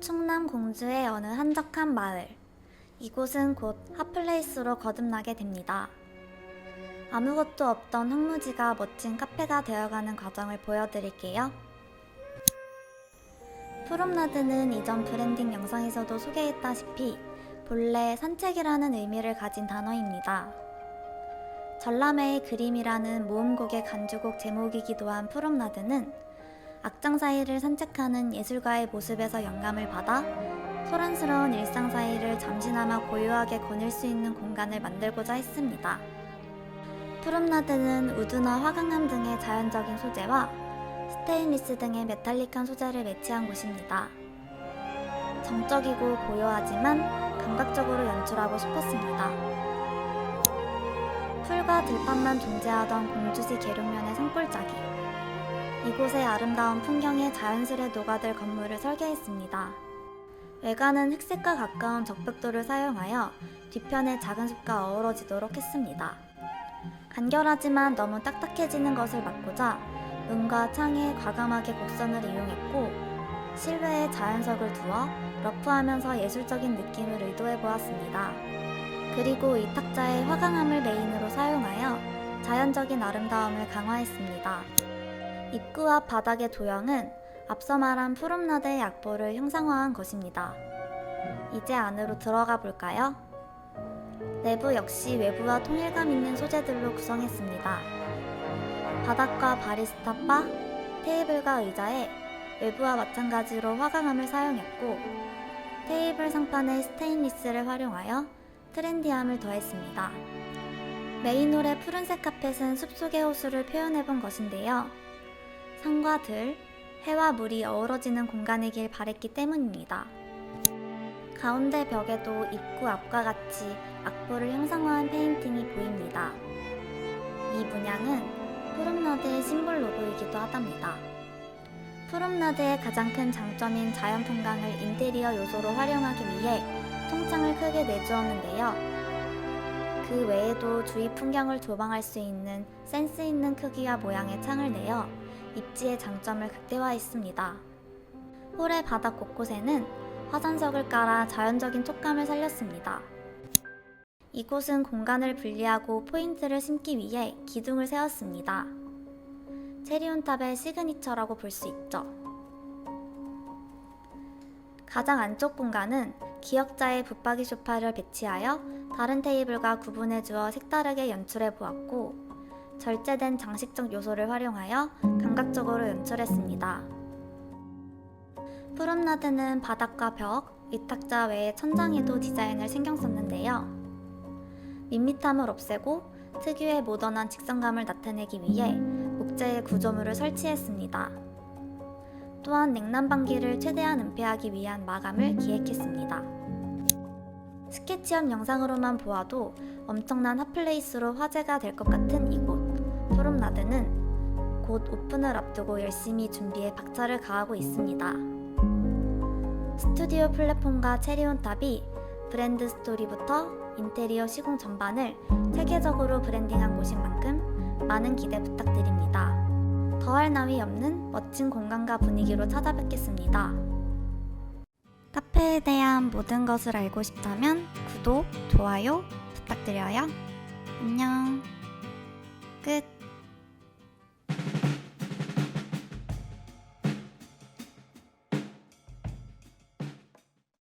충남 공주의 어느 한적한 마을. 이곳은 곧 핫플레이스로 거듭나게 됩니다. 아무것도 없던 황무지가 멋진 카페가 되어가는 과정을 보여드릴게요. 푸롬라드는 이전 브랜딩 영상에서도 소개했다시피 본래 산책이라는 의미를 가진 단어입니다. 전람회의 그림이라는 모음곡의 간주곡 제목이기도 한 푸롬라드는 악장 사이를 산책하는 예술가의 모습에서 영감을 받아 소란스러운 일상 사이를 잠시나마 고요하게 거닐 수 있는 공간을 만들고자 했습니다. 푸롬라드는 우드나 화강암 등의 자연적인 소재와 스테인리스 등의 메탈릭한 소재를 매치한 곳입니다. 정적이고 고요하지만 감각적으로 연출하고 싶었습니다. 풀과 들판만 존재하던 공주시 계룡면의 산골짜기. 이곳의 아름다운 풍경에 자연스레 녹아들 건물을 설계했습니다. 외관은 흑색과 가까운 적벽돌을 사용하여 뒤편의 작은 숲과 어우러지도록 했습니다. 간결하지만 너무 딱딱해지는 것을 막고자 문과 창에 과감하게 곡선을 이용했고 실외에 자연석을 두어 러프하면서 예술적인 느낌을 의도해 보았습니다. 그리고 이 탁자의 화강암을 메인으로 사용하여 자연적인 아름다움을 강화했습니다. 입구 앞 바닥의 도형은 앞서 말한 푸름나드의 약보를 형상화한 것입니다. 이제 안으로 들어가 볼까요? 내부 역시 외부와 통일감 있는 소재들로 구성했습니다. 바닥과 바리스타 바, 테이블과 의자에 외부와 마찬가지로 화강암을 사용했고 테이블 상판에 스테인리스를 활용하여 트렌디함을 더했습니다. 메인홀의 푸른색 카펫은 숲속의 호수를 표현해본 것인데요. 산과 들, 해와 물이 어우러지는 공간이길 바랬기 때문입니다. 가운데 벽에도 입구 앞과 같이 악보를 형상화한 페인팅이 보입니다. 이 문양은 푸름나드의 심볼 로고이기도 하답니다. 푸름나드의 가장 큰 장점인 자연 풍광을 인테리어 요소로 활용하기 위해 통창을 크게 내주었는데요. 그 외에도 주위 풍경을 조망할 수 있는 센스 있는 크기와 모양의 창을 내어 입지의 장점을 극대화했습니다. 홀의 바닥 곳곳에는 화산석을 깔아 자연적인 촉감을 살렸습니다. 이곳은 공간을 분리하고 포인트를 심기 위해 기둥을 세웠습니다. 체리온탑의 시그니처라고 볼 수 있죠. 가장 안쪽 공간은 기역자의 붙박이 소파를 배치하여 다른 테이블과 구분해 주어 색다르게 연출해 보았고 절제된 장식적 요소를 활용하여 감각적으로 연출했습니다. 푸름나드는 바닥과 벽, 위탁자 외에 천장에도 디자인을 신경 썼는데요. 밋밋함을 없애고 특유의 모던한 직선감을 나타내기 위해 목재의 구조물을 설치했습니다. 또한 냉난방기를 최대한 은폐하기 위한 마감을 기획했습니다. 스케치업 영상으로만 보아도 엄청난 핫플레이스로 화제가 될 것 같은 이곳 푸름나드는 곧 오픈을 앞두고 열심히 준비에 박차를 가하고 있습니다. 스튜디오 플랫폼과 체리온탑이 브랜드 스토리부터 인테리어 시공 전반을 체계적으로 브랜딩한 곳인 만큼 많은 기대 부탁드립니다. 더할 나위 없는 멋진 공간과 분위기로 찾아뵙겠습니다. 카페에 대한 모든 것을 알고 싶다면 구독, 좋아요 부탁드려요. 안녕. 끝.